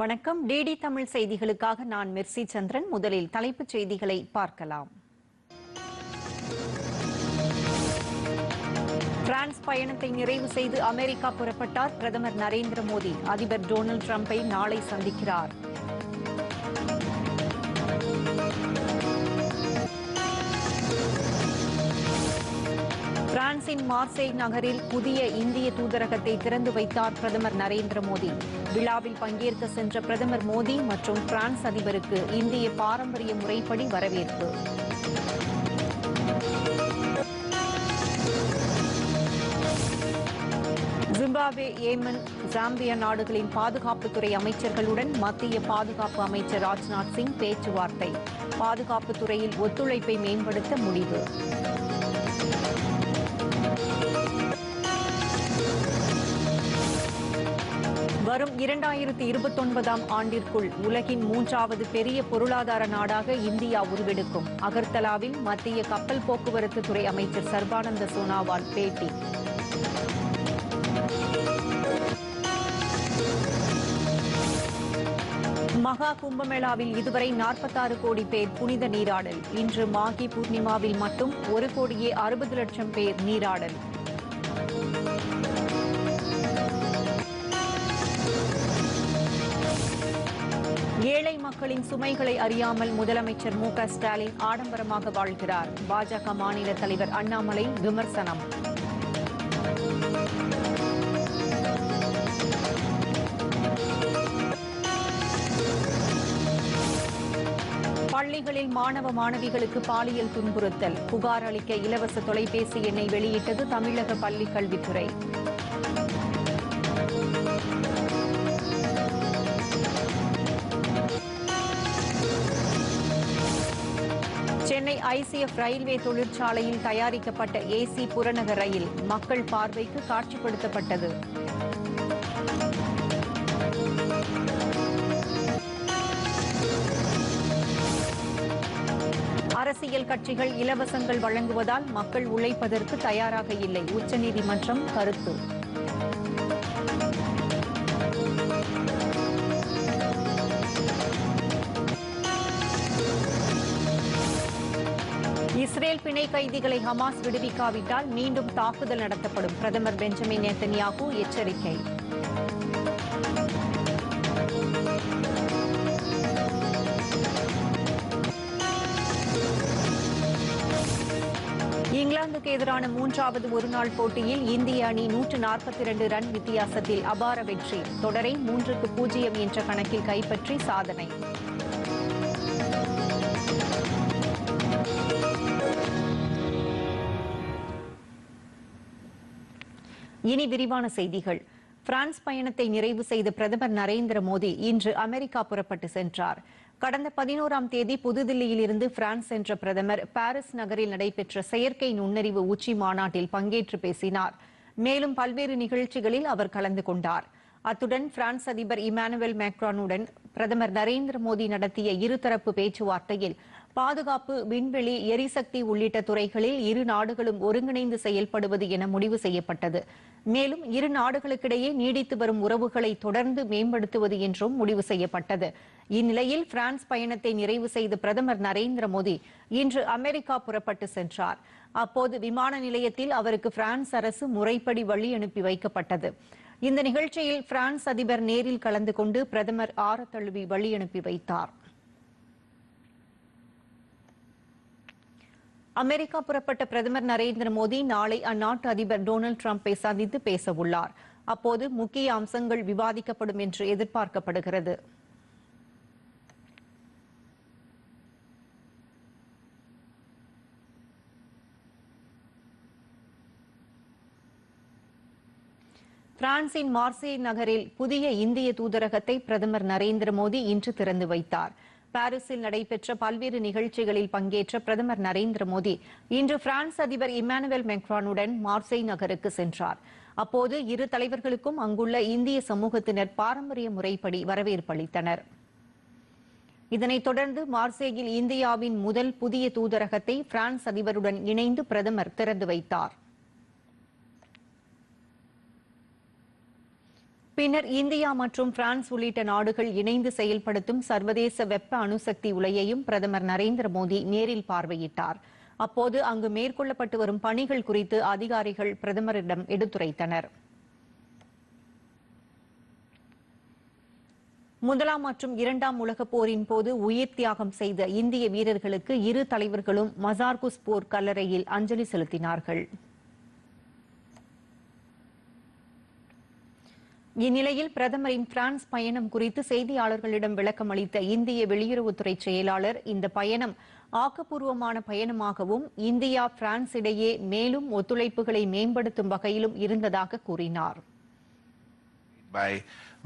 வணக்கம். டிடி தமிழ் செய்திகளுக்காக நான் மெர்சி சந்திரன். முதலில் தலைப்புச் செய்திகளை பார்க்கலாம். பிரான்ஸ் பயணத்தை நிறைவு செய்து அமெரிக்கா புறப்பட்டார் பிரதமர் நரேந்திர மோடி. அதிபர் டொனால்டு டிரம்பை நாளை சந்திக்கிறார். பிரான்சின் மார்சேய் நகரில் புதிய இந்திய தூதரகத்தை திறந்து வைத்தார் பிரதமர் நரேந்திர மோடி. விழாவில் பங்கேற்க சென்ற பிரதமர் மோடி மற்றும் பிரான்ஸ் அதிபருக்கு இந்திய பாரம்பரிய முறைப்படி வரவேற்பு. ஜிம்பாப்வே ஏமன் ஜாம்பியா நாடுகளின் பாதுகாப்புத்துறை அமைச்சர்களுடன் மத்திய பாதுகாப்பு அமைச்சர் ராஜ்நாத் சிங் பேச்சுவார்த்தை. பாதுகாப்புத்துறையில் ஒத்துழைப்பை மேம்படுத்த முடிவு. வரும் இரண்டாயிரத்தி இருபத்தொன்பதாம் ஆண்டிற்குள் உலகின் மூன்றாவது பெரிய பொருளாதார நாடாக இந்தியா உருவெடுக்கும். அகர்தலாவில் மத்திய கப்பல் போக்குவரத்து துறை அமைச்சர் சர்பானந்த சோனாவால் பேட்டி. மகா கும்பமேளாவில் இதுவரை நாற்பத்தாறு கோடி பேர் புனித நீராடல். இன்று மாகி பூர்ணிமாவில் மட்டும் ஒரு கோடியே அறுபது லட்சம் பேர் நீராடல். ஏழை மக்களின் சுமைகளை அறியாமல் முதலமைச்சர் மு க ஸ்டாலின் ஆடம்பரமாக வாழ்கிறார். பாஜக மாநில தலைவர் அண்ணாமலை விமர்சனம். பள்ளிகளில் மாணவ மாணவிகளுக்கு பாலியல் துன்புறுத்தல். புகார் அளிக்க இலவச தொலைபேசி எண்ணை வெளியிட்டது தமிழக பள்ளிக் கல்வித்துறை. ஐசிஎஃப் ரயில்வே தொழிற்சாலையில் தயாரிக்கப்பட்ட ஏசி புறநகர் ரயில் மக்கள் பார்வைக்கு காட்சிப்படுத்தப்பட்டது. அரசியல் கட்சிகள் இலவசங்கள் வழங்குவதால் மக்கள் உழைப்பதற்கு தயாராக இல்லை. உச்சநீதிமன்றம் கருத்து. இஸ்ரேல் பிணை கைதிகளை ஹமாஸ் விடுவிக்காவிட்டால் மீண்டும் தாக்குதல் நடத்தப்படும். பிரதமர் பெஞ்சமின் நேத்தன்யாகு எச்சரிக்கை. இங்கிலாந்துக்கு எதிரான மூன்றாவது ஒருநாள் போட்டியில் இந்திய அணி நூற்று நாற்பத்தி இரண்டு ரன் வித்தியாசத்தில் அபார வெற்றி. தொடரை மூன்றுக்கு பூஜ்ஜியம் என்ற கணக்கில் கைப்பற்றி சாதனை. இனி விரிவான செய்திகள். பிரான்ஸ் பயணத்தை நிறைவு செய்த பிரதமர் நரேந்திர மோடி இன்று அமெரிக்கா புறப்பட்டு சென்றார். கடந்த பதினோராம் தேதி புதுதில்லியில் இருந்து பிரான்ஸ் சென்ற பிரதமர் பாரிஸ் நகரில் நடைபெற்ற செயற்கை நுண்ணறிவு உச்சி மாநாட்டில் பங்கேற்று பேசினார். மேலும் பல்வேறு நிகழ்ச்சிகளில் அவர் கலந்து கொண்டார். அத்துடன் பிரான்ஸ் அதிபர் இமானுவேல் மேக்ரானுடன் பிரதமர் நரேந்திர மோடி நடத்திய இருதரப்பு பேச்சுவார்த்தையில் பாதுகாப்பு விண்வெளி எரிசக்தி உள்ளிட்ட துறைகளில் இரு நாடுகளும் ஒருங்கிணைந்து செயல்படுவது என முடிவு செய்யப்பட்டது. மேலும் இரு நாடுகளுக்கிடையே நீடித்து வரும் உறவுகளை தொடர்ந்து மேம்படுத்துவது என்றும் முடிவு செய்யப்பட்டது. இந்நிலையில் பிரான்ஸ் பயணத்தை நிறைவு செய்த பிரதமர் நரேந்திர மோடி இன்று அமெரிக்கா புறப்பட்டு சென்றார். அப்போது விமான நிலையத்தில் அவருக்கு பிரான்ஸ் அரசு முறைப்படி வழி அனுப்பி வைக்கப்பட்டது. இந்த நிகழ்ச்சியில் பிரான்ஸ் அதிபர் நேரில் கலந்து கொண்டு பிரதமர் ஆற தழுவி வழி அனுப்பி வைத்தார். அமெரிக்கா புறப்பட்ட பிரதமர் நரேந்திர மோடி நாளை அந்நாட்டு அதிபர் டொனால்டு டிரம்பை சந்தித்து பேச உள்ளார் அப்போது முக்கிய அம்சங்கள் விவாதிக்கப்படும் என்று எதிர்பார்க்கப்படுகிறது. பிரான்சின் மார்சே நகரில் புதிய இந்திய தூதரகத்தை பிரதமர் நரேந்திர மோடி இன்று திறந்து வைத்தார். பாரிஸில் நடைபெற்ற பல்வேறு நிகழ்ச்சிகளில் பங்கேற்ற பிரதமர் நரேந்திர மோடி இன்று பிரான்ஸ் அதிபர் இமானுவேல் மெக்ரானுடன் மார்சை நகருக்கு சென்றார். அப்போது இரு தலைவர்களுக்கும் அங்குள்ள இந்திய சமூகத்தினர் பாரம்பரிய முறைப்படி வரவேற்பளித்தனர் இதனைத் தொடர்ந்து மார்சேயில் இந்தியாவின் முதல் புதிய தூதரகத்தை பிரான்ஸ் அதிபருடன் இணைந்து பிரதமர் திறந்து வைத்தாா் பின்னர் இந்தியா மற்றும் பிரான்ஸ் உள்ளிட்ட நாடுகள் இணைந்து செயல்படுத்தும் சர்வதேச வெப்ப அணுசக்தி உலையையும் பிரதமர் நரேந்திர மோடி நேரில் பார்வையிட்டார். அப்போது அங்கு மேற்கொள்ளப்பட்டு வரும் பணிகள் குறித்து அதிகாரிகள் பிரதமரிடம் எடுத்துரைத்தனர். முதலாம் மற்றும் இரண்டாம் உலகப் போரின் போது உயிர் தியாகம் செய்த இந்திய வீரர்களுக்கு இரு தலைவர்களும் மசார்குஸ் போர் கல்லறையில் அஞ்சலி செலுத்தினார்கள். இந்நிலையில் பிரதமரின் பிரான்ஸ் பயணம் குறித்து செய்தியாளர்களிடம் விளக்கம் அளித்த இந்திய வெளியுறவுத்துறை செயலாளர் இந்த பயணம் ஆக்கப்பூர்வமான பயணமாகவும் இந்தியா பிரான்ஸ் இடையே மேலும் ஒத்துழைப்புகளை மேம்படுத்தும் வகையிலும் இருந்ததாக கூறினார் by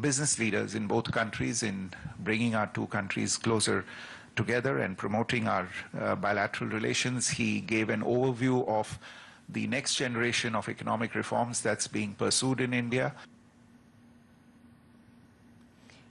business leaders in both countries in bringing our two countries closer together and promoting our uh, bilateral relations. He gave an overview of the next generation of economic reforms that's being pursued in India.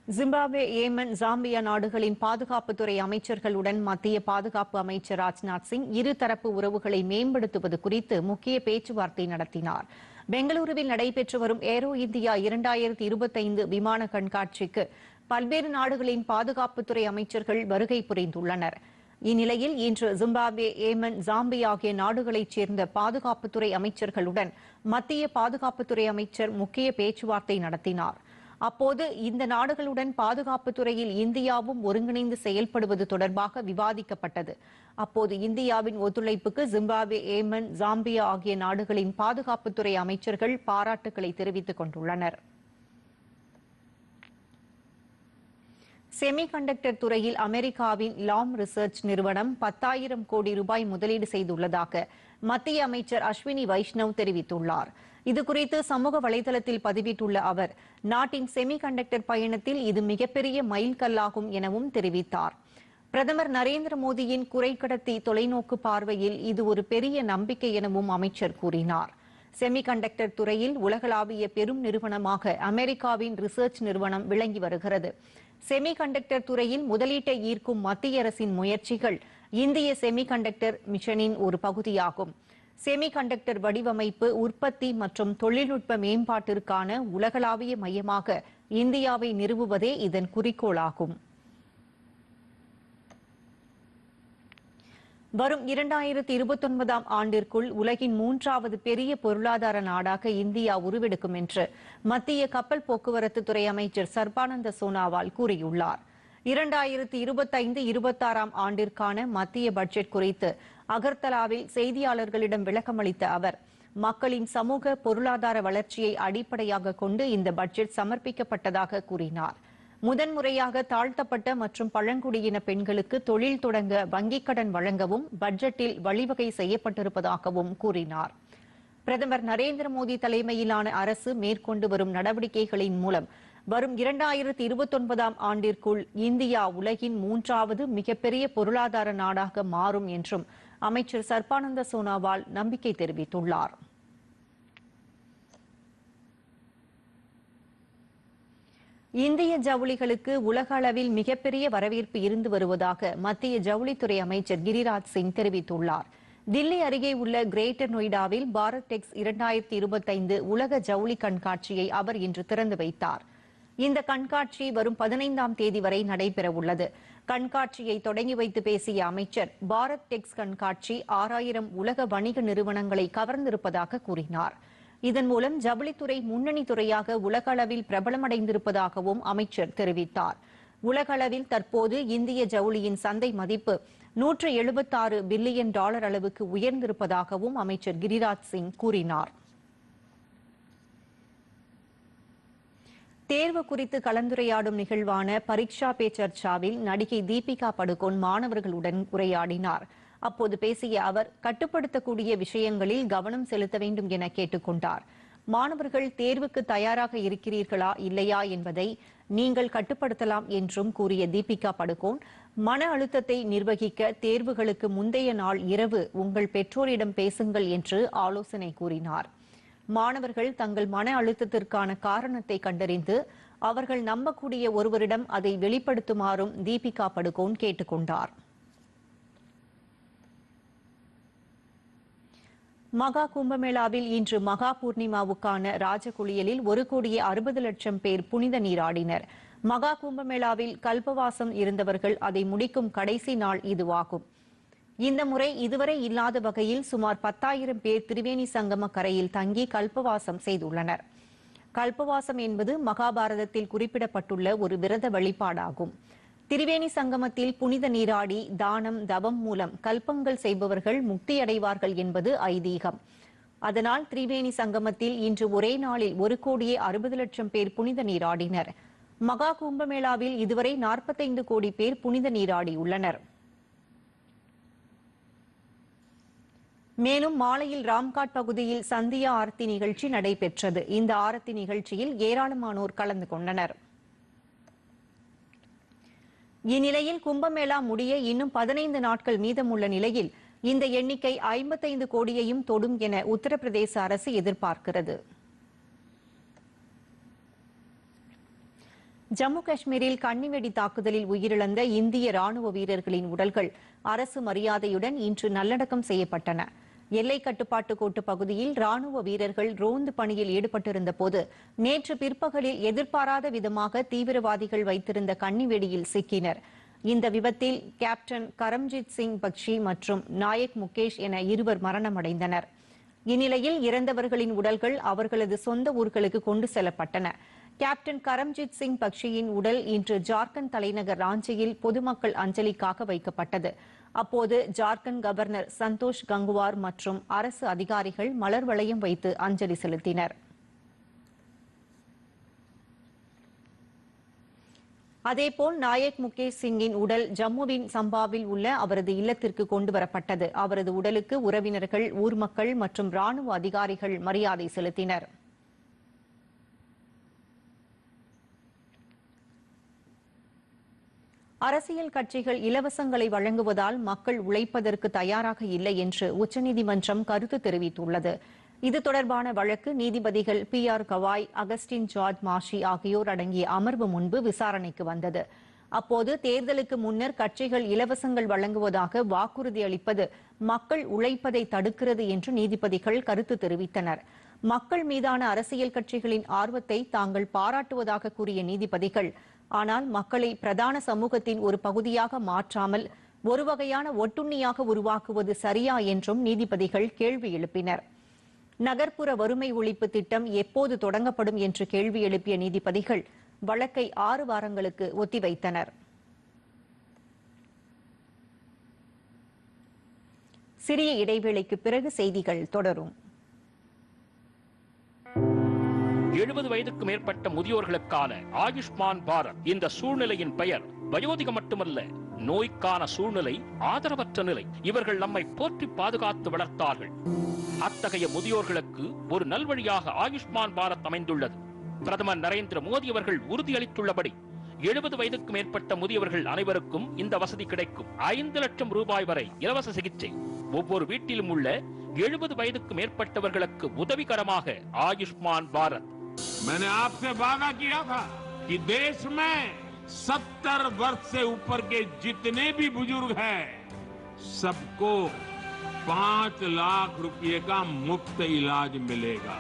Zimbabwe Yemen Zambia நாடுகளின் பாதுகாப்புத்துறை அமைச்சர்களுடன் மத்திய பாதுகாப்பு அமைச்சர் ராஜ்நாத் சிங் இருதரப்பு உறவுகளை மேம்படுத்துவது குறித்து முக்கிய பேச்சுவார்த்தை நடத்தினார். பெங்களூருவில் நடைபெற்று வரும் ஏரோ இந்தியா இரண்டாயிரத்தி இருபத்தைந்து விமான கண்காட்சிக்கு பல்வேறு நாடுகளின் பாதுகாப்புத்துறை அமைச்சர்கள் வருகை புரிந்துள்ளனர். இந்நிலையில் இன்று ஜிம்பாப்வே ஏமன் ஜாம்பி ஆகிய நாடுகளைச் சேர்ந்த பாதுகாப்புத்துறை அமைச்சர்களுடன் மத்திய பாதுகாப்புத்துறை அமைச்சர் முக்கிய பேச்சுவார்த்தை நடத்தினார். அப்போது இந்த நாடுகளுடன் பாதுகாப்பு துறையில் இந்தியாவும் ஒருங்கிணைந்து செயல்படுவது தொடர்பாக விவாதிக்கப்பட்டது. அப்போது இந்தியாவின் ஒத்துழைப்புக்கு ஜிம்பாப்வே ஏமன் ஜாம்பியா ஆகிய நாடுகளின் பாதுகாப்புத்துறை அமைச்சர்கள் பாராட்டுகளை தெரிவித்துக் கொண்டுள்ளனர். செமிகண்டக்டர் துறையில் அமெரிக்காவின் லாம் ரிசர்ச் நிறுவனம் பத்தாயிரம் கோடி ரூபாய் முதலீடு செய்துள்ளதாக மத்திய அமைச்சர் அஸ்வினி வைஷ்ணவ் தெரிவித்துள்ளார். இதுகுறித்து சமூக வலைதளத்தில் பதிவிட்டுள்ள அவர் நாட்டின் செமிகண்டக்டர் பயணத்தில் இது மிகப்பெரிய மைல்கல்லாகும் எனவும் தெரிவித்தார். பிரதமர் நரேந்திர மோடியின் குறைக்கடத்தி தொலைநோக்கு பார்வையில் இது ஒரு பெரிய நம்பிக்கை எனவும் அமைச்சர் கூறினார். செமிகண்டக்டர் துறையில் உலகளாவிய பெரும் நிறுவனமாக அமெரிக்காவின் ரிசர்ச் நிறுவனம் விளங்கி வருகிறது. செமிகண்டக்டர் துறையில் முதலீட்டை ஈர்க்கும் மத்திய அரசின் முயற்சிகள் இந்திய செமிகண்டக்டர் மிஷனின் ஒரு பகுதியாகும். செமிகண்டக்டர் வடிவமைப்பு உற்பத்தி மற்றும் தொழில்நுட்ப மேம்பாட்டிற்கான உலகளாவிய மையமாக இந்தியாவை நிறுவுவதே இதன் குறிக்கோளாகும். வரும் இரண்டாயிரத்தி இருபத்தொன்பதாம் ஆண்டிற்குள் உலகின் மூன்றாவது பெரிய பொருளாதார நாடாக இந்தியா உருவெடுக்கும் என்று மத்திய கப்பல் போக்குவரத்து துறை அமைச்சர் சர்பானந்த சோனாவால் கூறியுள்ளார். இரண்டாயிரத்தி இருபத்தைந்து இருபத்தாறாம் ஆண்டிற்கான மத்திய பட்ஜெட் குறித்து அகர்தலாவில் செய்தியாளர்களிடம் விளக்கமளித்த அவர் மக்களின் சமூக பொருளாதார வளர்ச்சியை அடிப்படையாக கொண்டு இந்த பட்ஜெட் சமர்ப்பிக்கப்பட்டதாக கூறினார். முதன்முறையாக தாழ்த்தப்பட்ட மற்றும் பழங்குடியின பெண்களுக்கு தொழில் தொடங்க வங்கிக் கடன் வழங்கவும் பட்ஜெட்டில் வழிவகை செய்யப்பட்டிருப்பதாகவும் கூறினார். பிரதமர் நரேந்திர மோடி தலைமையிலான அரசு மேற்கொண்டு வரும் நடவடிக்கைகளின் மூலம் வரும் இரண்டாயிரத்தி இருபத்தொன்பதாம் ஆண்டிற்குள் இந்தியா உலகின் மூன்றாவது மிகப்பெரிய பொருளாதார நாடாக மாறும் என்றும் அமைச்சர் சர்பானந்த சோனாவால் நம்பிக்கை தெரிவித்துள்ளார். இந்திய ஜவுளிகளுக்கு உலக அளவில் மிகப்பெரிய வரவேற்பு இருந்து வருவதாக மத்திய ஜவுளித்துறை அமைச்சர் கிரிராஜ் சிங் தெரிவித்துள்ளார். தில்லி அருகே உள்ள கிரேட்டர் நொய்டாவில் பாரத் டெக்ஸ் இரண்டாயிரத்தி இருபத்தைந்து உலக ஜவுளி கண்காட்சியை அவர் இன்று திறந்து வைத்தார். இந்த கண்காட்சி வரும் பதினைந்தாம் தேதி வரை நடைபெற உள்ளது கண்காட்சியை தொடங்கி வைத்து பேசிய அமைச்சர் பாரத் டெக்ஸ் கண்காட்சி ஆறாயிரம் உலக வணிக நிறுவனங்களை கவர்ந்திருப்பதாக கூறினார். இதன் மூலம் ஜவுளித்துறை முன்னணி துறையாக உலக அளவில் பிரபலமடைந்திருப்பதாகவும் அமைச்சர் தெரிவித்தார். உலகளவில் தற்போது இந்திய ஜவுளியின் சந்தை மதிப்பு நூற்று எழுபத்தாறு பில்லியன் டாலர் அளவுக்கு உயர்ந்திருப்பதாகவும் அமைச்சர் கிரிராஜ் சிங் கூறினார். தேர்வு குறித்து கலந்துரையாடும் நிகழ்வான பரீட்சா பே சர்ச்சாவில் நடிகை தீபிகா படுகோன் மாணவர்களுடன் உரையாடினார். அப்போது பேசிய அவர் கட்டுப்படுத்தக்கூடிய விஷயங்களில் கவனம் செலுத்த வேண்டும் என கேட்டுக்கொண்டார். மாணவர்கள் தேர்வுக்கு தயாராக இருக்கிறீர்களா இல்லையா என்பதை நீங்கள் கட்டுப்படுத்தலாம் என்றும் கூறிய தீபிகா படுகோன் மன அழுத்தத்தை நிர்வகிக்க தேர்வுகளுக்கு முந்தைய நாள் இரவு உங்கள் பெற்றோரிடம் பேசுங்கள் என்று ஆலோசனை கூறினார். மாணவர்கள் தங்கள் மன அழுத்தத்திற்கான காரணத்தை கண்டறிந்து அவர்கள் நம்பக்கூடிய ஒருவரிடம் அதை வெளிப்படுத்துமாறும் தீபிகா படுகோன் கேட்டுக்கொண்டார். மகா கும்பமேளாவில் இன்று மகா பூர்ணிமாவுக்கான ராஜகுளியலில் ஒரு கோடியே அறுபது லட்சம் பேர் புனித நீராடினர். மகா கும்பமேளாவில் கல்பவாசம் இருந்தவர்கள் அதை முடிக்கும் கடைசி நாள் இதுவாகும். இந்த முறை இதுவரை இல்லாத வகையில் சுமார் பத்தாயிரம் பேர் திரிவேணி சங்கம கரையில் தங்கி கல்பவாசம் செய்துள்ளனர். கல்பவாசம் என்பது மகாபாரதத்தில் குறிப்பிடப்பட்டுள்ள ஒரு விரத வழிபாடாகும். திரிவேணி சங்கமத்தில் புனித நீராடி தானம் தவம் மூலம் கல்பங்கள் செய்பவர்கள் முக்தியடைவார்கள் என்பது ஐதீகம். அதனால் திரிவேணி சங்கமத்தில் இன்று ஒரே நாளில் ஒரு கோடியே அறுபது லட்சம் பேர் புனித நீராடினர். மகா கும்பமேளாவில் இதுவரை நாற்பத்தைந்து கோடி பேர் புனித நீராடியுள்ளனர். மேலும் மாலையில் ராம்காட் பகுதியில் சந்தியா ஆரத்தி நிகழ்ச்சி நடைபெற்றது. இந்த ஆரத்தி நிகழ்ச்சியில் ஏராளமானோர் கலந்து கொண்டனர். இந்நிலையில் கும்பமேளா முடிய இன்னும் பதினைந்து நாட்கள் மீதமுள்ள நிலையில் இந்த எண்ணிக்கை ஐம்பத்தைந்து கோடியையும் தொடும் என உத்தரப்பிரதேச அரசு எதிர்பார்க்கிறது. ஜம்மு காஷ்மீரில் கண்ணிவெடி தாக்குதலில் உயிரிழந்த இந்திய ராணுவ வீரர்களின் உடல்கள் அரசு மரியாதையுடன் இன்று நல்லடக்கம் செய்யப்பட்டன. எல்லை கட்டுப்பாட்டு கோட்டு பகுதியில் ராணுவ வீரர்கள் ரோந்து பணியில் ஈடுபட்டிருந்த போது நேற்று பிற்பகலில் எதிர்பாராத விதமாக தீவிரவாதிகள் வைத்திருந்த கண்ணிவெடியில் சிக்கினர். இந்த விபத்தில் கேப்டன் கரம்ஜித் சிங் பக்ஷி மற்றும் நாயக் முகேஷ் என இருவர் மரணமடைந்தனர். இந்நிலையில் இறந்தவர்களின் உடல்கள் அவர்களது சொந்த ஊர்களுக்கு கொண்டு செல்லப்பட்டன. கேப்டன் கரம்ஜித் சிங் பக்ஷியின் உடல் இன்று ஜார்க்கண்ட் தலைநகர் ராஞ்சியில் பொதுமக்கள் அஞ்சலிக்காக வைக்கப்பட்டது. அப்போது ஜார்க்கண்ட் கவர்னர் சந்தோஷ் கங்குவார் மற்றும் அரசு அதிகாரிகள் மலர் வளையம் வைத்து அஞ்சலி செலுத்தினர். அதேபோல் நாயக் முகேஷ் சிங்கின் உடல் ஜம்முவின் சம்பாவில் உள்ள அவரது இல்லத்திற்கு கொண்டு வரப்பட்டது. அவரது உடலுக்கு உறவினர்கள் ஊர் மக்கள் மற்றும் ராணுவ அதிகாரிகள் மரியாதை செலுத்தினர். அரசியல் கட்சிகள் இலவசங்களை வழங்குவதால் மக்கள் உழைப்பதற்கு தயாராக இல்லை என்று உச்சநீதிமன்றம் கருத்து தெரிவித்துள்ளது. இது தொடர்பான வழக்கு நீதிபதிகள் B R Gavai Augustine George Masih ஆகியோர் அடங்கிய அமர்வு முன்பு விசாரணைக்கு வந்தது. அப்போது தேர்தலுக்கு முன்னர் கட்சிகள் இலவசங்கள் வழங்குவதாக வாக்குறுதி அளிப்பது மக்கள் உழைப்பதை தடுக்கிறது என்று நீதிபதிகள் கருத்து தெரிவித்தனர். மக்கள் மீதான அரசியல் கட்சிகளின் ஆர்வத்தை தாங்கள் பாராட்டுவதாக கூறிய நீதிபதிகள் ஆனால் மக்களை பிரதான சமூகத்தின் ஒரு பகுதியாக மாற்றாமல் ஒரு வகையான ஒட்டுண்ணியாக உருவாக்குவது சரியா என்றும் நீதிபதிகள் கேள்வி எழுப்பினர். நகர்ப்புற வறுமை ஒழிப்பு திட்டம் எப்போது தொடங்கப்படும் என்று கேள்வி எழுப்பிய நீதிபதிகள் வழக்கை ஆறு வாரங்களுக்கு ஒத்திவைத்தனர். சிறிய இடைவேளைக்கு பிறகு செய்திகள் தொடரும். எழுபது வயதுக்கு மேற்பட்ட முதியோர்களுக்கான ஆயுஷ்மான் பாரத். இந்த சூழ்நிலையின் பெயர் வயோதிகம் மட்டுமல்ல நோய்க்கான சூழ்நிலை ஆதரவற்ற நிலை. இவர்கள் நம்மை போற்றி பாதுகாத்து வளர்த்தார்கள். அத்தகைய முதியோர்களுக்கு ஒரு நல்வழியாக ஆயுஷ்மான் பாரத் அமைந்துள்ளது. பிரதமர் நரேந்திர மோடி அவர்கள் உறுதியளித்துள்ளபடி எழுபது வயதுக்கு மேற்பட்ட முதியவர்கள் அனைவருக்கும் இந்த வசதி கிடைக்கும். ஐந்து லட்சம் ரூபாய் வரை இலவச சிகிச்சை. ஒவ்வொரு வீட்டிலும் உள்ள எழுபது வயதுக்கு மேற்பட்டவர்களுக்கு உதவிகரமாக ஆயுஷ்மான் பாரத். मैंने आपसे वादा किया था कि देश में सत्तर वर्ष से ऊपर के जितने भी बुजुर्ग हैं सबको पांच लाख रुपए का मुफ्त इलाज मिलेगा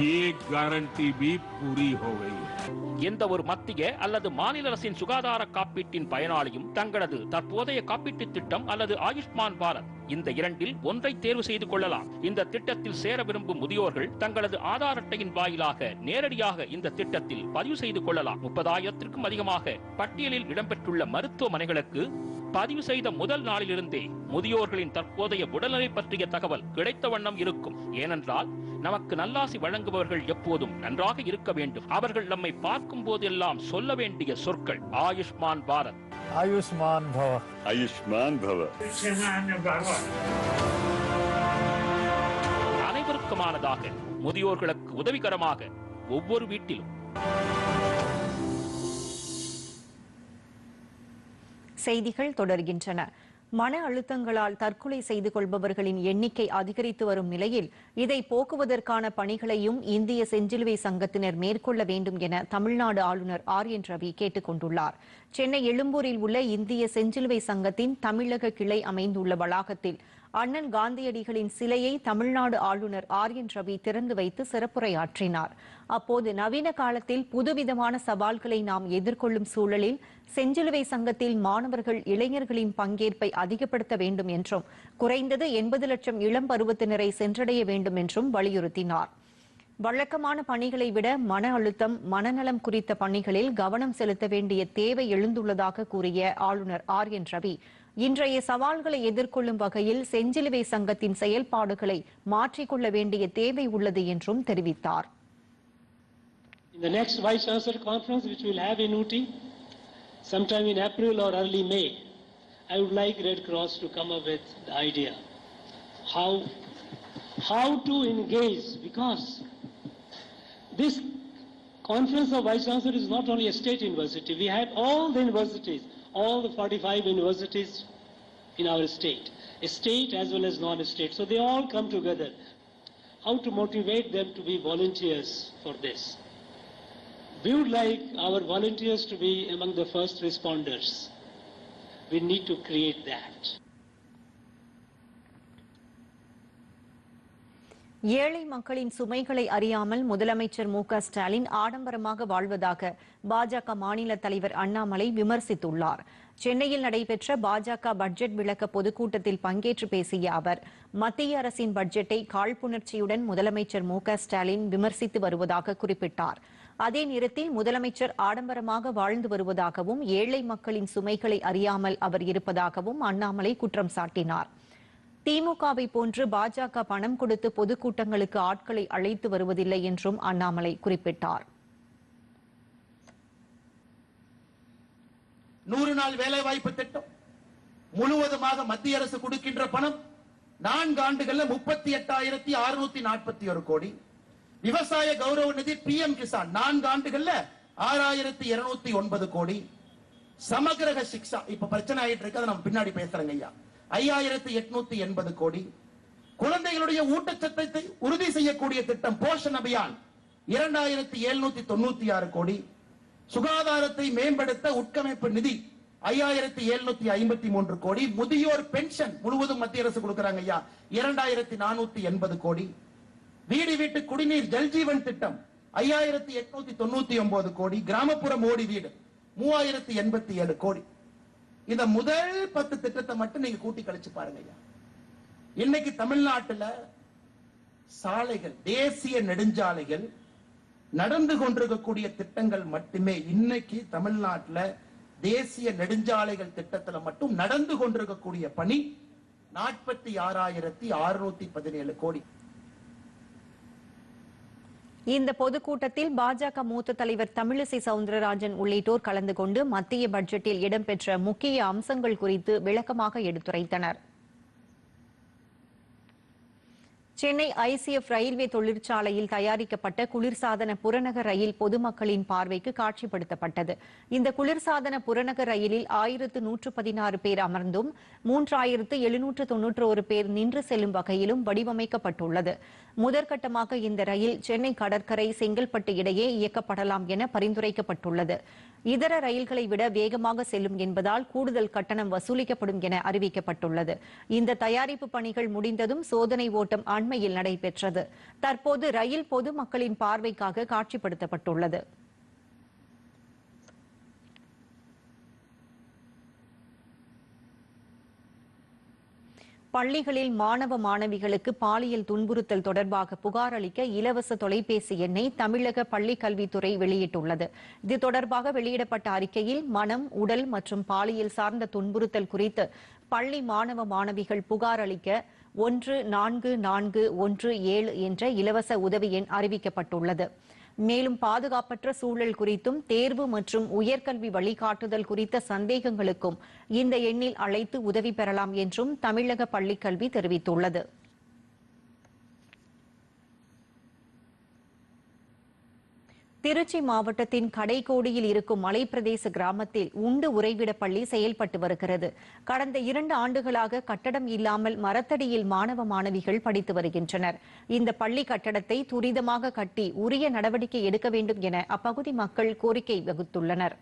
ये गारंटी भी पूरी हो गई है எந்த ஒரு மத்திய அல்லது மாநில அரசின் சுகாதார காப்பீட்டின் பயனாளியும் தங்களது தற்போதைய காப்பீட்டு திட்டம் அல்லது ஆயுஷ்மான் பாரத் இந்த இரண்டில் ஒன்றை தேர்வு செய்து கொள்ளலாம். இந்த திட்டத்தில் சேர விரும்பும் முதியோர்கள் தங்களது ஆதார் அட்டையின் வாயிலாக நேரடியாக இந்த திட்டத்தில் பதிவு செய்து கொள்ளலாம். முப்பதாயிரத்திற்கும் அதிகமாக பட்டியலில் இடம்பெற்றுள்ள மருத்துவமனைகளுக்கு பதிவு செய்த முதல் நாளிலிருந்தே முதியோர்களின் தற்போதைய உடல்நிலை பற்றிய தகவல் கிடைத்த வண்ணம் இருக்கும். ஏனென்றால் நமக்கு நல்லாசி வழங்குபவர்கள் எப்போதும் நன்றாக இருக்க வேண்டும். அவர்கள் நம்மை பார்க்கும் போதெல்லாம் சொல்ல வேண்டிய சொற்கள் ஆயுஷ்மான் பாரத். ஆயுஷ்மான் பவ. ஆயுஷ்மான் பவ. அனைவருக்குமானதாக முதியோர்களுக்கு உதவிகரமாக ஒவ்வொரு வீட்டிலும். செய்திகள் தொடர்கின்றன. மன அழுத்தங்களால் தற்கொலை செய்து கொள்பவர்களின் எண்ணிக்கை அதிகரித்து வரும் நிலையில் இதை போக்குவதற்கான பணிகளையும் இந்திய செஞ்சிலுவை சங்கத்தினர் மேற்கொள்ள வேண்டும் என தமிழ்நாடு ஆளுநர் ஆர் என் ரவி கேட்டுக் கொண்டுள்ளார். சென்னை எழும்பூரில் உள்ள இந்திய செஞ்சிலுவை சங்கத்தின் தமிழக கிளை அமைந்துள்ள வளாகத்தில் அண்ணன் காந்தியடிகளின் சிலையை தமிழ்நாடு ஆளுநர் ஆர் என் ரவி திறந்து வைத்து சிறப்புரையாற்றினார். அப்போது நவீன காலத்தில் புதுவிதமான சவால்களை நாம் எதிர்கொள்ளும் சூழலில் செஞ்சிலுவை சங்கத்தில் மாணவர்கள் இளைஞர்களின் பங்கேற்பை அதிகப்படுத்த வேண்டும் என்றும் குறைந்தது எண்பது லட்சம் இளம் பருவத்தினரை சென்றடைய வேண்டும் என்றும் வலியுறுத்தினார். வழக்கமான பணிகளை விட மன அழுத்தம் மனநலம் குறித்த பணிகளில் கவனம் செலுத்த வேண்டிய தேவை எழுந்துள்ளதாக கூறிய ஆளுநர் ஆர் என் ரவி இன்றைய சவால்களை எதிர்கொள்ளும் வகையில் செஞ்சிலுவை சங்கத்தின் செயல்பாடுகளை மாற்றிக்கொள்ள வேண்டிய தேவை உள்ளது என்றும் தெரிவித்தார் In the next Vice Chancellor Conference, which we'll have in Uti, sometime in April or early May, I would like Red Cross to come up with the idea how, how to engage, because this Conference of Vice Chancellor is not only a state university, we have all the universities, all the 45 universities in our state, state as well as non-state, so they all come together. How to motivate them to be volunteers for this? We would like our volunteers to be among the first responders. We need to create that. ஏழை மக்களின் சுமைகளை அறியாமல் முதலமைச்சர் மு ஸ்டாலின் ஆடம்பரமாக வாழ்வதாக பாஜக மாநில தலைவர் அண்ணாமலை விமர்சித்துள்ளார். சென்னையில் நடைபெற்ற பாஜக பட்ஜெட் விளக்க பொதுக்கூட்டத்தில் பங்கேற்று பேசிய அவர் மத்திய அரசின் பட்ஜெட்டை காழ்ப்புணர்ச்சியுடன் முதலமைச்சர் மு ஸ்டாலின் விமர்சித்து வருவதாக குறிப்பிட்டார். அதே நேரத்தில் முதலமைச்சர் ஆடம்பரமாக வாழ்ந்து வருவதாகவும் ஏழை மக்களின் சுமைகளை அறியாமல் அவர் இருப்பதாகவும் அண்ணாமலை குற்றம் சாட்டினார். திமுகவை போன்று பாஜக பணம் கொடுத்து பொதுக்கூட்டங்களுக்கு ஆட்களை அழைத்து வருவதில்லை என்றும் அண்ணாமலை குறிப்பிட்டார். நூறு நாள் வேலைவாய்ப்பு திட்டம் முழுவதுமாக மத்திய அரசு கொடுக்கின்ற பணம் நான்கு ஆண்டுகள்ல முப்பத்தி எட்டாயிரத்தி அறுநூத்தி நாற்பத்தி ஒரு கோடி. விவசாய கௌரவ நிதி பி எம் கிசான் நான்கு ஆண்டுகள்ல ஆறாயிரத்தி இருநூத்தி ஒன்பது கோடி. சமகிரக சிக்ஷா இப்ப பிரச்சனை ஆயிட்டு இருக்கு அதை நம்ம பின்னாடி பேசுறேங்க ஐயா. ஐயாயிரத்தி எட்நூத்தி எண்பது கோடி. குழந்தைகளுடைய ஊட்டச்சத்தை உறுதி செய்யக்கூடிய திட்டம் போஷன் அபியான். இரண்டாயிரத்தி எழுநூத்தி தொண்ணூத்தி ஆறு கோடி. சுகாதாரத்தை மேம்படுத்த உட்கமைப்பு நிதி ஐயாயிரத்தி எழுநூத்தி ஐம்பத்தி மூன்று கோடி. முதியோர் பென்ஷன் முழுவதும் மத்திய அரசு கொடுக்கறாங்க ஐயா. இரண்டாயிரத்தி நானூத்தி எண்பது கோடி. வீடு வீட்டு குடிநீர் ஜல்ஜீவன் திட்டம் ஐயாயிரத்தி எட்நூத்தி தொண்ணூத்தி ஒன்பது கோடி. கிராமப்புற மோடி வீடு மூவாயிரத்தி எண்பத்தி ஏழு கோடி. இந்த முதல் பத்து திட்டத்தை மட்டும் நீங்க கூட்டி கழிச்சு பாருங்க ஐயா. இன்னைக்கு தமிழ்நாட்டுல சாலைகள் தேசிய நெடுஞ்சாலைகள் நடந்து கொண்டிருக்கக்கூடிய திட்டங்கள் மட்டுமே இன்னைக்கு தமிழ்நாட்டுல தேசிய நெடுஞ்சாலைகள் திட்டத்துல மட்டும் நடந்து கொண்டிருக்கக்கூடிய பணி நாற்பத்தி ஆறாயிரத்தி அறுநூத்தி பதினேழு கோடி. இந்த பொதுக்கூட்டத்தில் பாஜக மூத்த தலைவர் தமிழிசை சவுந்தரராஜன் உள்ளிட்டோர் கலந்து கொண்டு மத்திய பட்ஜெட்டில் இடம்பெற்ற முக்கிய அம்சங்கள் குறித்து விளக்கமாக எடுத்துரைத்தனர். சென்னை ஐசிஎஃப் ரயில்வே தொழிற்சாலையில் தயாரிக்கப்பட்ட குளிர்சாதன புறநகர் ரயில் பொதுமக்களின் பார்வைக்கு காட்சிப்படுத்தப்பட்டது. இந்த குளிர்சாதன புறநகர் ரயிலில் ஆயிரத்து நூற்று பதினாறு பேர் அமர்ந்தும் மூன்றாயிரத்து எழுநூற்று தொன்னூற்று ஒரு பேர் நின்று செல்லும் வகையிலும் வடிவமைக்கப்பட்டுள்ளது. முதற்கட்டமாக இந்த ரயில் சென்னை கடற்கரை செங்கல்பட்டு இடையே இயக்கப்படலாம் என பரிந்துரைக்கப்பட்டுள்ளது. இதர ரயில்களை விட வேகமாக செல்லும் என்பதால் கூடுதல் கட்டணம் வசூலிக்கப்படும் என அறிவிக்கப்பட்டுள்ளது. இந்த தயாரிப்பு பணிகள் முடிந்ததும் சோதனை ஓட்டம் அண்மையில் நடைபெற்றது. தற்போது ரயில் பொதுமக்களின் பார்வைக்காக காட்சிப்படுத்தப்பட்டுள்ளது. பள்ளிகளில் மாணவ மாணவிகளுக்கு பாலியல் துன்புறுத்தல் தொடர்பாக புகார் அளிக்க இலவச தொலைபேசி எண்ணை தமிழக பள்ளிக் கல்வித்துறை வெளியிட்டுள்ளது. இது தொடர்பாக வெளியிடப்பட்ட அறிக்கையில் மனம் உடல் மற்றும் பாலியல் சார்ந்த துன்புறுத்தல் குறித்து பள்ளி மாணவ மாணவிகள் புகார் அளிக்க ஒன்று நான்கு நான்கு ஒன்று ஏழு என்ற இலவச உதவி எண் அறிவிக்கப்பட்டுள்ளது. மேலும் பாதுகாப்பற்ற சூழல் குறித்தும் தேர்வு மற்றும் உயர்கல்வி வழிகாட்டுதல் குறித்த சந்தேகங்களுக்கும் இந்த எண்ணில் அழைத்து உதவி பெறலாம் என்றும் தமிழக பள்ளிக்கல்வி தெரிவித்துள்ளது. திருச்சி மாவட்டத்தின் கடைக்கோடியில் இருக்கும் மலைப்பிரதேச கிராமத்தில் உண்டு உறைவிட பள்ளி செயல்பட்டு வருகிறது. கடந்த இரண்டு ஆண்டுகளாக கட்டடம் இல்லாமல் மரத்தடியில் மாணவ மாணவிகள் படித்து வருகின்றனர். இந்த பள்ளி கட்டடத்தை துரிதமாக கட்டி உரிய நடவடிக்கை எடுக்க வேண்டும் என அப்பகுதி மக்கள் கோரிக்கை வகுத்துள்ளனர்.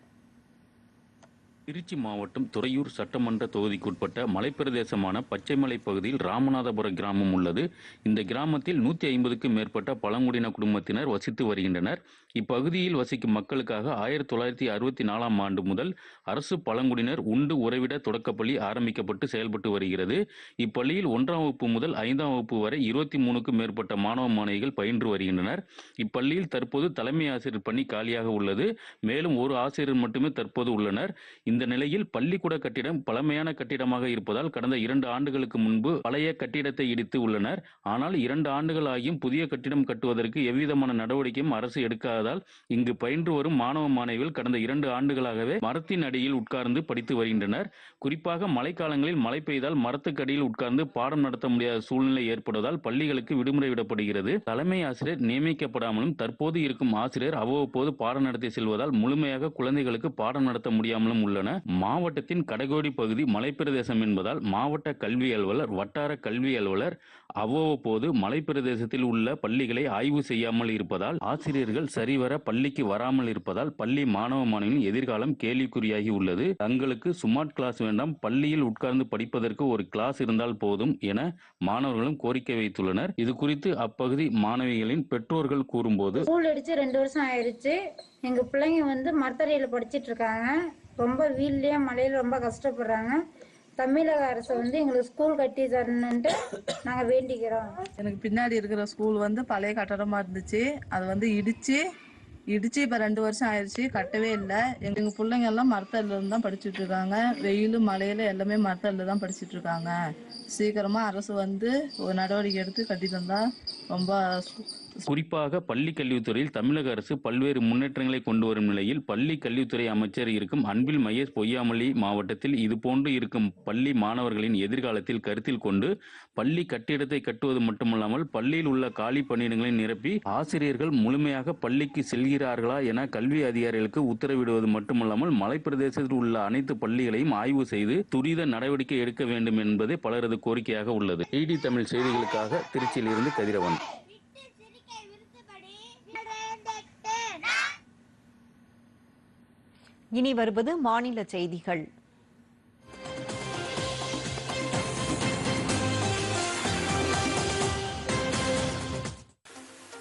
திருச்சி மாவட்டம் துறையூர் சட்டமன்ற தொகுதிக்குட்பட்ட மலைப்பிரதேசமான பச்சைமலை பகுதியில் ராமநாதபுர கிராமம் உள்ளது. இந்த கிராமத்தில் நூற்றி ஐம்பதுக்கும் மேற்பட்ட பழங்குடியின குடும்பத்தினர் வசித்து வருகின்றனர். இப்பகுதியில் வசிக்கும் மக்களுக்காக ஆயிரத்தி தொள்ளாயிரத்தி அறுபத்தி நாலாம் ஆண்டு முதல் அரசு பழங்குடியினர் உண்டு உறவிட தொடக்கப்பள்ளி ஆரம்பிக்கப்பட்டு செயல்பட்டு வருகிறது. இப்பள்ளியில் ஒன்றாம் வகுப்பு முதல் ஐந்தாம் வகுப்பு வரை இருபத்தி மூணுக்கும் மேற்பட்ட மாணவ மாணவிகள் பயின்று வருகின்றனர். இப்பள்ளியில் தற்போது தலைமை ஆசிரியர் பணி காலியாக உள்ளது. மேலும் ஒரு ஆசிரியர் மட்டுமே தற்போது உள்ளனர். இந்த நிலையில் பள்ளிக்கூட கட்டிடம் பழமையான கட்டிடமாக இருப்பதால் கடந்த இரண்டு ஆண்டுகளுக்கு முன்பு பழைய கட்டிடத்தை இடித்து உள்ளனர். ஆனால் இரண்டு ஆண்டுகள் ஆகியும் புதிய கட்டிடம் கட்டுவதற்கு எவ்விதமான நடவடிக்கையும் அரசு எடுக்காததால் இங்கு பயின்று வரும் மாணவ மாணவிகள் கடந்த இரண்டு ஆண்டுகளாகவே மரத்தின் அடியில் உட்கார்ந்து படித்து வருகின்றனர். குறிப்பாக மழைக்காலங்களில் மழை பெய்தால் மரத்துக்கடியில் உட்கார்ந்து பாடம் நடத்த முடியாத சூழ்நிலை ஏற்படுவதால் பள்ளிகளுக்கு விடுமுறை விடப்படுகிறது. தலைமை ஆசிரியர் நியமிக்கப்படாமலும் தற்போது இருக்கும் ஆசிரியர் அவ்வப்போது பாடம் நடத்தி செல்வதால் முழுமையாக குழந்தைகளுக்கு பாடம் நடத்த முடியாமலும் உள்ளன மாவட்டத்தின் கடகோடி பகுதி மலைப்பிரதேசம் என்பதால் மாவட்ட கல்வி அலுவலர் வட்டார கல்வி அலுவலர் அவ்வப்போது மலைப்பிரதேசத்தில் உள்ள பள்ளிகளை ஆய்வு செய்யாமல் இருப்பதால் ஆசிரியர்கள் சரிவர பள்ளிக்கு வராமல் இருப்பதால் பள்ளி மாணவ மாணவியின் எதிர்காலம் கேள்விக்குறியாகி உள்ளது. தங்களுக்கு ஸ்மார்ட் கிளாஸ் வேண்டாம் பள்ளியில் உட்கார்ந்து படிப்பதற்கு ஒரு கிளாஸ் இருந்தால் போதும் என மாணவர்களும் கோரிக்கை வைத்துள்ளனர். இது குறித்து அப்பகுதி மாணவிகளின் பெற்றோர்கள் கூறும்போது ஸ்கூல் அடிச்சு ரெண்டு வருஷம் ஆயிருச்சு. எங்க பிள்ளைங்க வந்து மரத்தடியில படிச்சிட்டு இருக்காங்க. ரொம்ப வீட்லயே மழையில ரொம்ப கஷ்டப்படுறாங்க. தமிழக அரசு வந்து எங்களுக்கு ஸ்கூல் கட்டி தரணுன்ட்டு நாங்க வேண்டிக்கிறோம். எனக்கு பின்னாடி இருக்கிற ஸ்கூல் வந்து பழைய கட்டடமா இருந்துச்சு. அது வந்து இடிச்சு இடிச்சு இப்ப ரெண்டு வருஷம் ஆயிடுச்சு கட்டவே இல்லை. எங்க பிள்ளைங்க எல்லாம் மரத்தல்ல இருந்து தான் படிச்சுட்டு இருக்காங்க. வெயில் மழையில எல்லாமே மரத்தல்ல தான் படிச்சுட்டு இருக்காங்க. சீக்கிரமா அரசு வந்து ஒரு நடவடிக்கை எடுத்து கட்டி தந்தா ரொம்ப குறிப்பாக பள்ளி கல்வித்துறையில் தமிழக அரசு பல்வேறு முன்னேற்றங்களை கொண்டு வரும் நிலையில் பள்ளி கல்வித்துறை அமைச்சர் இருக்கும் அன்பில் மகேஷ் பொய்யாமொழி மாவட்டத்தில் இதுபோன்று இருக்கும் பள்ளி மாணவர்களின் எதிர்காலத்தில் கருத்தில் கொண்டு பள்ளி கட்டிடத்தை கட்டுவது மட்டுமல்லாமல் பள்ளியில் உள்ள காலி பணியிடங்களை நிரப்பி ஆசிரியர்கள் முழுமையாக பள்ளிக்கு செல்கிறார்களா என கல்வி அதிகாரிகளுக்கு உத்தரவிடுவது மட்டுமல்லாமல் மலைப்பிரதேசத்தில் உள்ள அனைத்து பள்ளிகளையும் ஆய்வு செய்து துரித நடவடிக்கை எடுக்க வேண்டும் என்பதே பலரது கோரிக்கையாக உள்ளது. டிடி தமிழ் செய்திகளுக்காக திருச்சியில் இருந்து கதிரவன். இனி வருவது மாநில செய்திகள்.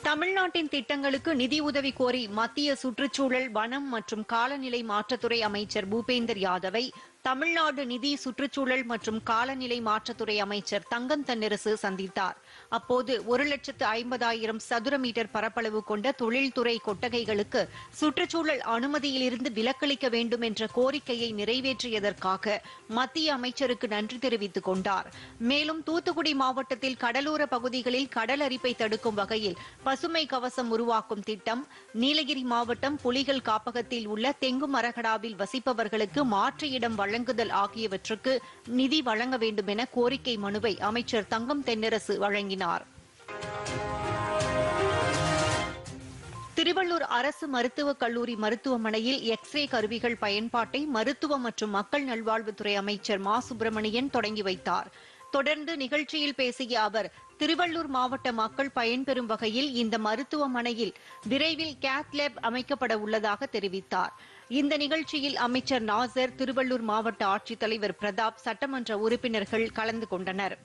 தமிழ்நாட்டின் திட்டங்களுக்கு நிதி உதவி கோரி மத்திய சுற்றுச்சூழல் வனம் மற்றும் காலநிலை மாற்றத்துறை அமைச்சர் பூபேந்தர் யாதவை தமிழ்நாடு நிதி சுற்றுச்சூழல் மற்றும் காலநிலை மாற்றத்துறை அமைச்சர் தங்கம் தென்னரசு சந்தித்தார். அப்போது ஒரு லட்சத்து ஐம்பதாயிரம் சதுர மீட்டர் பரப்பளவு கொண்ட தொழில்துறை கொட்டகைகளுக்கு சுற்றுச்சூழல் அனுமதியிலிருந்து விலக்களிக்க வேண்டும் என்ற கோரிக்கையை நிறைவேற்றியதற்காக மத்திய அமைச்சருக்கு நன்றி தெரிவித்துக் கொண்டார். மேலும் தூத்துக்குடி மாவட்டத்தில் கடலோர பகுதிகளில் கடல் அரிப்பை தடுக்கும் வகையில் பசுமை கவசம் உருவாக்கும் திட்டம் நீலகிரி மாவட்டம் புலிகள் காப்பகத்தில் உள்ள தெங்கு மரகடாவில் வசிப்பவர்களுக்கு மாற்று இடம் வழங்குதல் ஆகியவற்றுக்கு நிதி வழங்க வேண்டும் என கோரிக்கை மனுவை அமைச்சர் தங்கம் தென்னரசு வழங்கினார். வழங்கினார் திருவள்ளூர் அரசு மருத்துவக் கல்லூரி மருத்துவமனையில் எக்ஸ்ரே கருவிகள் பயன்பாட்டை மருத்துவ மற்றும் மக்கள் நல்வாழ்வுத்துறை அமைச்சர் மா. சுப்பிரமணியன் தொடங்கி வைத்தார். தொடர்ந்து நிகழ்ச்சியில் பேசிய அவர் திருவள்ளூர் மாவட்ட மக்கள் பயன்பெறும் வகையில் இந்த மருத்துவமனையில் விரைவில் கேத் லேப் அமைக்கப்பட உள்ளதாக தெரிவித்தார். இந்த நிகழ்ச்சியில் அமைச்சர் நாசர் திருவள்ளூர் மாவட்ட ஆட்சித்தலைவர் பிரதாப் சட்டமன்ற உறுப்பினர்கள் கலந்து கொண்டனர்.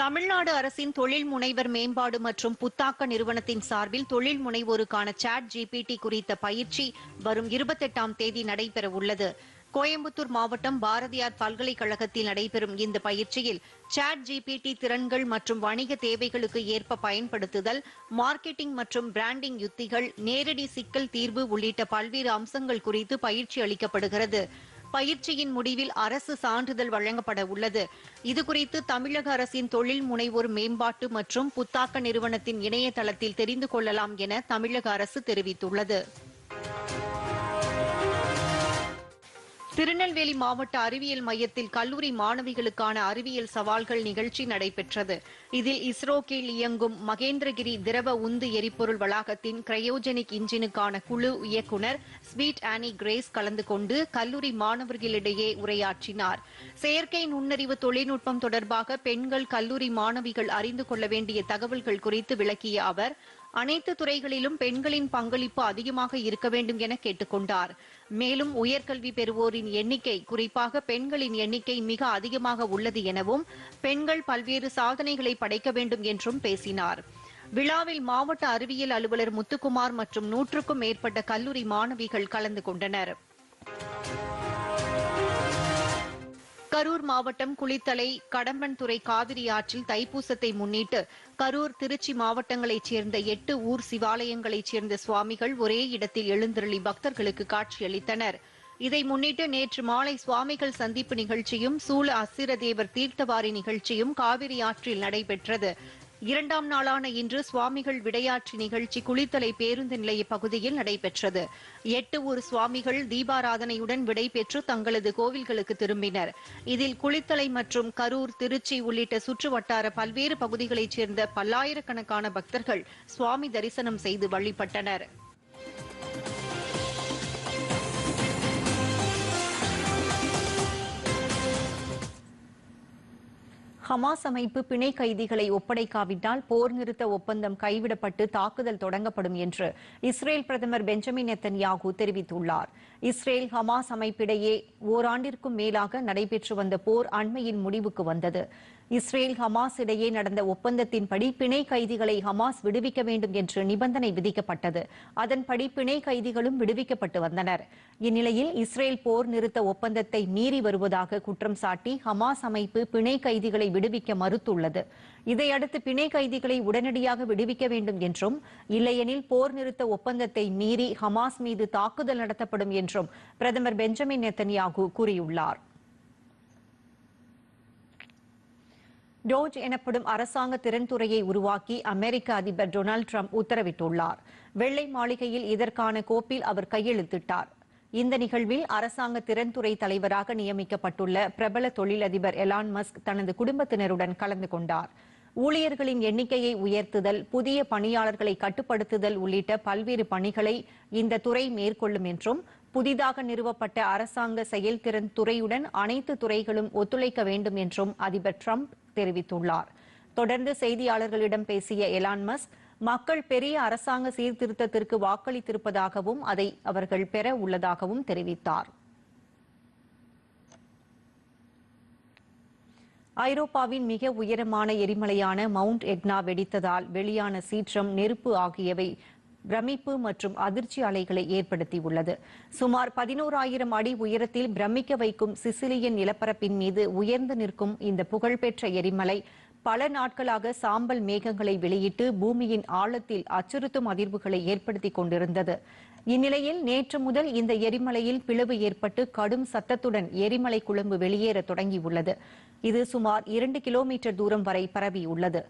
தமிழ்நாடு அரசின் தொழில் முனைவர் மேம்பாடு மற்றும் புத்தாக்க நிறுவனத்தின் சார்பில் தொழில் முனைவோருக்கான சாட் ஜிபிடி குறித்த பயிற்சி வரும் இருபத்தெட்டாம் தேதி நடைபெற உள்ளது. கோயம்புத்தூர் மாவட்டம் பாரதியார் பல்கலைக்கழகத்தில் நடைபெறும் இந்த பயிற்சியில் சாட் ஜிபிடி திறன்கள் மற்றும் வணிக தேவைகளுக்கு ஏற்ப பயன்படுத்துதல் மார்க்கெட்டிங் மற்றும் பிராண்டிங் யுத்திகள் நேரடி சிக்கல் தீர்வு உள்ளிட்ட பல்வேறு அம்சங்கள் குறித்து பயிற்சி அளிக்கப்படுகிறது. பயிற்சியின் முடிவில் அரசு சான்றிதழ் வழங்கப்பட உள்ளது. இதுகுறித்து தமிழக அரசின் தொழில் முனைவோர் மேம்பாட்டு மற்றும் புத்தாக்க நிறுவனத்தின் இணையதளத்தில் தெரிந்து கொள்ளலாம் என தமிழக அரசு தெரிவித்துள்ளது. திருநெல்வேலி மாவட்ட அறிவியல் மையத்தில் கல்லூரி மாணவிகளுக்கான அறிவியல் சவால்கள் நிகழ்ச்சி நடைபெற்றது. இதில் இஸ்ரோ கீழ் இயங்கும் மகேந்திரகிரி திரவ உந்து எரிபொருள் வளாகத்தின் கிரையோஜெனிக் இன்ஜினுக்கான குழு இயக்குநர் ஸ்வீட் ஆனி கிரேஸ் கலந்து கொண்டு கல்லூரி மாணவர்களிடையே உரையாற்றினார். செயற்கை நுண்ணறிவு தொழில்நுட்பம் தொடர்பாக பெண்கள் கல்லூரி மாணவிகள் அறிந்து கொள்ள வேண்டிய தகவல்கள் குறித்து விளக்கிய அவர் அனைத்து துறைகளிலும் பெண்களின் பங்களிப்பு அதிகமாக இருக்க வேண்டும் என கேட்டுக்கொண்டார். மேலும் உயர்கல்வி பெறுவோரின் எண்ணிக்கை குறிப்பாக பெண்களின் எண்ணிக்கை மிக அதிகமாக உள்ளது எனவும் பெண்கள் பல்வேறு சாதனைகளை படைக்க வேண்டும் என்றும் பேசினார். விழாவில் மாவட்ட அறிவியல் அலுவலர் முத்துக்குமார் மற்றும் நூற்றுக்கும் மேற்பட்ட கல்லூரி மாணவிகள் கலந்து கொண்டனர். கரூர் மாவட்டம் குளித்தலை கடம்பன்துறை காவிரி ஆற்றில் தைப்பூசத்தை முன்னிட்டு கரூர் திருச்சி மாவட்டங்களைச் சேர்ந்த எட்டு ஊர் சிவாலயங்களைச் சேர்ந்த சுவாமிகள் ஒரே இடத்தில் எழுந்தருளி பக்தர்களுக்கு காட்சியளித்தனர். இதை முன்னிட்டு நேற்று மாலை சுவாமிகள் சந்திப்பு நிகழ்ச்சியும் சூழ அசிரதேவர் தீர்த்தவாரி நிகழ்ச்சியும் காவிரி ஆற்றில் நடைபெற்றது. இரண்டாம் நாளான இன்று சுவாமிகள் விடையாற்றி நிகழ்ச்சி குளித்தலை பேருந்து நிலைய பகுதியில் நடைபெற்றது. எட்டு ஊர் சுவாமிகள் தீபாராதனையுடன் விடைபெற்று தங்களது கோவில்களுக்கு திரும்பினர். இதில் குளித்தலை மற்றும் கரூர் திருச்சி உள்ளிட்ட சுற்று வட்டார பல்வேறு பகுதிகளைச் சேர்ந்த பல்லாயிரக்கணக்கான பக்தர்கள் சுவாமி தரிசனம் செய்து வழிபட்டனர். ஹமாஸ் அமைப்பு பிணை கைதிகளை ஒப்படைக்காவிட்டால் போர் நிறுத்த ஒப்பந்தம் கைவிடப்பட்டு தாக்குதல் தொடங்கப்படும் என்று இஸ்ரேல் பிரதமர் பெஞ்சமின் நெத்தன்யாகு தெரிவித்துள்ளார். இஸ்ரேல் ஹமாஸ் அமைப்பிடையே ஓராண்டிற்கும் மேலாக நடைபெற்று வந்த போர் அண்மையின் முடிவுக்கு வந்தது. இஸ்ரேல் ஹமாஸ் இடையே நடந்த ஒப்பந்தத்தின்படி பிணை கைதிகளை ஹமாஸ் விடுவிக்க வேண்டும் என்று நிபந்தனை விதிக்கப்பட்டது. அதன்படி பிணை கைதிகளும் விடுவிக்கப்பட்டு வந்தனர். இந்நிலையில் இஸ்ரேல் போர் நிறுத்த ஒப்பந்தத்தை மீறி வருவதாக குற்றம் சாட்டி ஹமாஸ் அமைப்பு பிணை கைதிகளை விடுவிக்க மறுத்துள்ளது. இதையடுத்து பிணை கைதிகளை உடனடியாக விடுவிக்க வேண்டும் என்றும் இல்லையெனில் போர் நிறுத்த ஒப்பந்தத்தை மீறி ஹமாஸ் மீது தாக்குதல் நடத்தப்படும் என்றும் பிரதமர் பெஞ்சமின் நெத்தன்யாகு கூறியுள்ளார். டோஜ் எனப்படும் அரசாங்க திறன்துறையை உருவாக்கி அமெரிக்க அதிபர் டொனால்டு ட்ரம்ப் உத்தரவிட்டுள்ளார். வெள்ளை மாளிகையில் இதற்கான கோப்பில் அவர் கையெழுத்திட்டார். இந்த நிகழ்வில் அரசாங்க திறன்துறை தலைவராக நியமிக்கப்பட்டுள்ள பிரபல தொழிலதிபர் எலான் மஸ்க் தனது குடும்பத்தினருடன் கலந்து கொண்டார். ஊழியர்களின் எண்ணிக்கையை உயர்த்துதல் புதிய பணியாளர்களை கட்டுப்படுத்துதல் உள்ளிட்ட பல்வேறு பணிகளை இந்த துறை மேற்கொள்ளும் என்றும் புதிதாக நிறுவப்பட்ட அரசாங்க செயல்திறன் துறையுடன் அனைத்து துறைகளும் ஒத்துழைக்க வேண்டும் என்றும் அதிபர் ட்ரம்ப் தெரிவித்துள்ளார். தொடர்ந்து செய்தியாளர்களிடம் பேசிய எலான் மஸ்க் மக்கள் பெரிய அரசாங்க சீர்திருத்தத்திற்கு வாக்களித்திருப்பதாகவும் அதை அவர்கள் பெற உள்ளதாகவும் தெரிவித்தார். ஐரோப்பாவின் மிக உயரமான எரிமலையான மவுண்ட் எக்னா வெடித்ததால் வெளியான சீற்றம் நெருப்பு ஆகியவை பிரமிப்பு மற்றும் அதிர்ச்சி அலைகளை ஏற்படுத்தியுள்ளது. சுமார் பதினோராயிரம் அடி உயரத்தில் பிரமிக்க வைக்கும் சிசிலியன் நிலப்பரப்பின் மீது உயர்ந்து நிற்கும் இந்த புகழ்பெற்ற எரிமலை பல நாட்களாக சாம்பல் மேகங்களை வெளியிட்டு பூமியின் ஆழத்தில் அச்சுறுத்தும் அதிர்வுகளை ஏற்படுத்திக் கொண்டிருந்தது. இந்நிலையில் நேற்று முதல் இந்த எரிமலையில் பிளவு ஏற்பட்டு கடும் சத்தத்துடன் எரிமலை குழம்பு வெளியேற தொடங்கியுள்ளது. இது சுமார் இரண்டு கிலோமீட்டர் தூரம் வரை பரவியுள்ளது.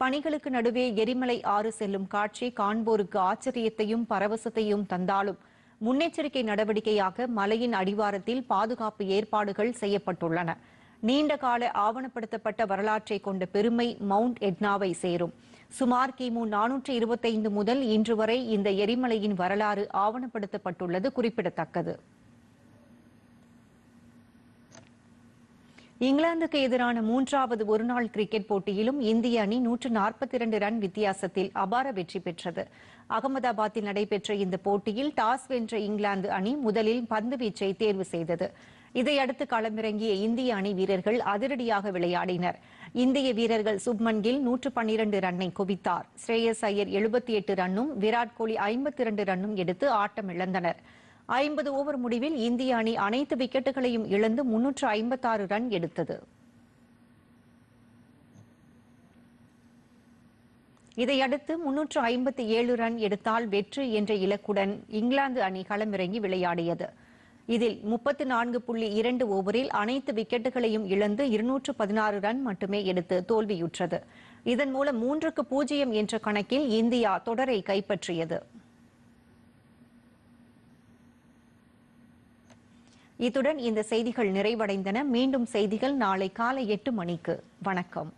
பணிகளுக்கு நடுவே எரிமலை ஆறு செல்லும் காட்சி காண்போருக்கு ஆச்சரியத்தையும் பரவசத்தையும் தந்தாலும் முன்னெச்சரிக்கை நடவடிக்கையாக மலையின் அடிவாரத்தில் பாதுகாப்பு ஏற்பாடுகள் செய்யப்பட்டுள்ளன. நீண்ட கால ஆவணப்படுத்தப்பட்ட வரலாற்றை கொண்ட பெருமை மவுண்ட் எட்னாவை சேரும். சுமார் கிமு நானூற்று இருபத்தைந்து முதல் இன்று வரை இந்த எரிமலையின் வரலாறு ஆவணப்படுத்தப்பட்டுள்ளது குறிப்பிடத்தக்கது. இங்கிலாந்துக்கு எதிரான மூன்றாவது ஒருநாள் கிரிக்கெட் போட்டியிலும் இந்திய அணி நூற்று நாற்பத்தி இரண்டு ரன் வித்தியாசத்தில் அபார வெற்றி பெற்றது. அகமதாபாத்தில் நடைபெற்ற இந்த போட்டியில் டாஸ் வென்ற இங்கிலாந்து அணி முதலில் பந்து வீச்சை தேர்வு செய்தது. இதையடுத்து களமிறங்கிய இந்திய அணி வீரர்கள் அதிரடியாக விளையாடினர். இந்திய வீரர்கள் சுப்மன் கில் நூற்று பன்னிரண்டு ரன்னை குவித்தார். ஸ்ரேயஸ் ஐயர் எழுபத்தி எட்டு ரன்னும் விராட் கோலி ஐம்பத்தி இரண்டு ரன்னும் எடுத்து ஆட்டம் இழந்தனா் ஐம்பது ஓவர் முடிவில் இந்திய அணி அனைத்து விக்கெட்டுகளையும் இழந்து முன்னூற்று ஐம்பத்தாறு ரன் எடுத்தது. இதையடுத்து முன்னூற்று ஐம்பத்தி ஏழு ரன் எடுத்தால் வெற்றி என்ற இலக்குடன் இங்கிலாந்து அணி களமிறங்கி விளையாடியது. இதில் முப்பத்து நான்கு புள்ளி இரண்டு ஓவரில் அனைத்து விக்கெட்டுகளையும் இழந்து இருநூற்று பதினாறு ரன் மட்டுமே எடுத்து தோல்வியுற்றது. இதன் மூலம் மூன்றுக்கு பூஜ்ஜியம் என்ற கணக்கில் இந்தியா தொடரை கைப்பற்றியது. இத்துடன் இந்த செய்திகள் நிறைவடைந்தன. மீண்டும் செய்திகள் நாளை காலை எட்டு மணிக்கு. வணக்கம்.